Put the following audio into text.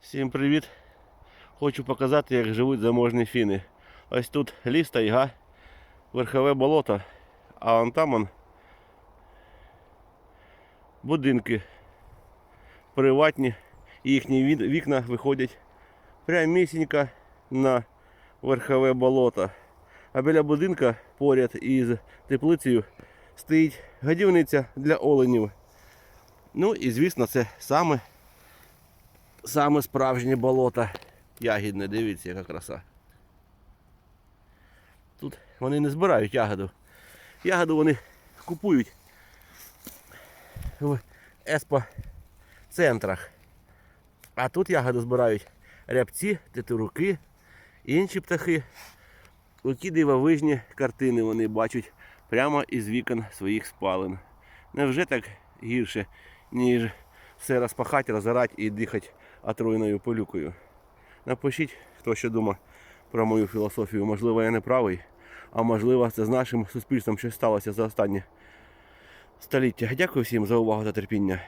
Всім привіт! Хочу показати, як живуть заможні фіни. Ось тут ліс тайга, верхове болото, а вон там он будинки приватні. І їхні вікна виходять прямісінько на верхове болото. А біля будинка поряд із теплицею стоїть годівниця для оленів. Ну і звісно, це саме Саме справжнє болото ягідне, дивіться, яка краса. Тут вони не збирають ягоду. Ягоду вони купують в еспо-центрах. А тут ягоду збирають рябці, тетуруки, інші птахи. Які дивовижні картини вони бачать прямо із вікон своїх спален. Невже так гірше, ніж все розпахати, розорати і дихати отруйною пилюкою? Напишіть, хто що думає про мою філософію. Можливо, я не правий, а можливо, це з нашим суспільством щось сталося за останнє століття. Дякую всім за увагу та терпіння.